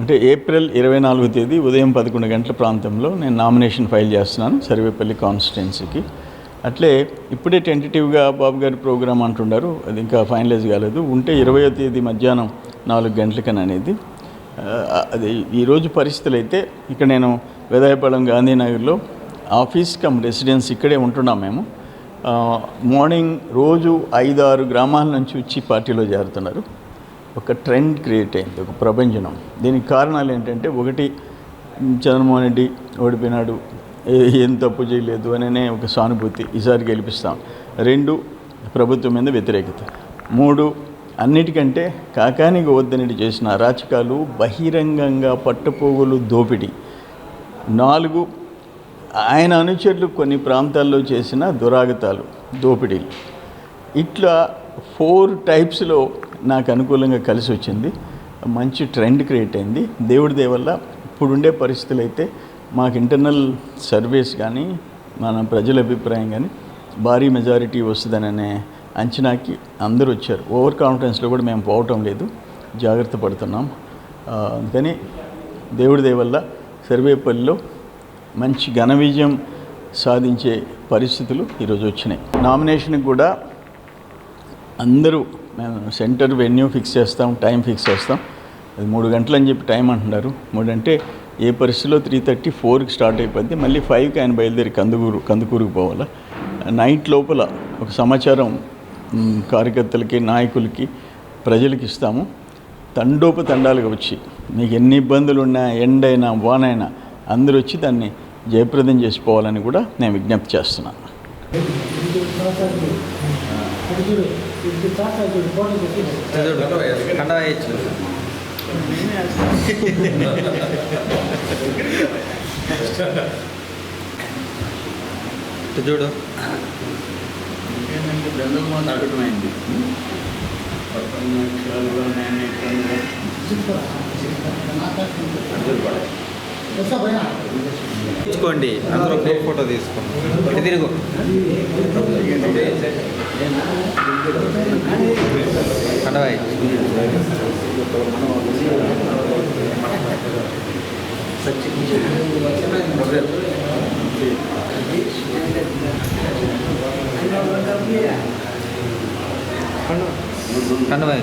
అంటే ఏప్రిల్ ఇరవై నాలుగు తేదీ ఉదయం పదకొండు గంటల ప్రాంతంలో నేను నామినేషన్ ఫైల్ చేస్తున్నాను సర్వేపల్లి కాన్స్టిట్యున్సీకి. అట్లే ఇప్పుడే టెంటేటివ్గా బాబు గారి ప్రోగ్రామ్ అంటున్నారు అది ఇంకా ఫైనలైజ్ కాలేదు. ఉంటే ఇరవయో తేదీ మధ్యాహ్నం నాలుగు గంటలకని అనేది. అది ఈరోజు పరిస్థితులు అయితే ఇక్కడ నేను వేదాయపాలెం గాంధీనగర్లో ఆఫీస్ కమ్ రెసిడెన్స్ ఇక్కడే ఉంటున్నాం మేము. మార్నింగ్ రోజు ఐదు ఆరు గ్రామాల నుంచి వచ్చి పార్టీలో చేరుతున్నారు. ఒక ట్రెండ్ క్రియేట్ అయింది ఒక ప్రభంజనం. దీనికి కారణాలు ఏంటంటే ఒకటి చంద్రమోహన్ రెడ్డి ఓడిపోయినాడు ఏం తప్పు చేయలేదు అనే ఒక సానుభూతి ఈసారి గెలిపిస్తాం. రెండు ప్రభుత్వం మీద వ్యతిరేకత. మూడు అన్నిటికంటే కాకానికి వద్దనటి చేసిన అరాచకాలు బహిరంగంగా పట్టుపోగులు దోపిడీ. నాలుగు ఆయన అనుచరులు కొన్ని ప్రాంతాల్లో చేసిన దురాగతాలు దోపిడీలు. ఇట్లా ఫోర్ టైప్స్లో నాకు అనుకూలంగా కలిసి వచ్చింది. మంచి ట్రెండ్ క్రియేట్ అయింది. దేవుడి దేవల్ల ఇప్పుడుండే పరిస్థితులు అయితే మాకు ఇంటర్నల్ సర్వేస్ కానీ మన ప్రజల అభిప్రాయం కానీ భారీ మెజారిటీ వస్తుందననే అంచనాకి అందరూ వచ్చారు. ఓవర్ కాన్ఫిడెన్స్లో కూడా మేము పోవటం లేదు. జాగ్రత్త పడుతున్నాం. అందుకని దేవుడి దేవల్ల సర్వేపల్లిలో మంచి ఘన విజయం సాధించే పరిస్థితులు ఈరోజు వచ్చినాయి. నామినేషన్కి కూడా అందరూ మేము సెంటర్ వెన్యూ ఫిక్స్ చేస్తాం టైం ఫిక్స్ చేస్తాం. అది మూడు గంటలు అని చెప్పి టైం అంటున్నారు. మూడు అంటే ఏ పరిస్థితిలో త్రీ థర్టీ ఫోర్కి స్టార్ట్ అయిపోద్ది. మళ్ళీ ఫైవ్కి ఆయన బయలుదేరి కందుకూరు కందుకూరుకు పోవాలా? నైట్ లోపల ఒక సమాచారం కార్యకర్తలకి నాయకులకి ప్రజలకి ఇస్తాము. తండోపతండాలుగా వచ్చి మీకు ఎన్ని ఇబ్బందులు ఉన్నా ఎండైనా వానైనా అందరూ వచ్చి దాన్ని జయప్రదం చేసిపోవాలని కూడా నేను విజ్ఞప్తి చేస్తున్నాను కండ చూడు తీసుకోండి. అందరూ ఒక ఫోటో తీసుకోండి. ఇటు తిరుగు. అడవాయి కన్నవాయి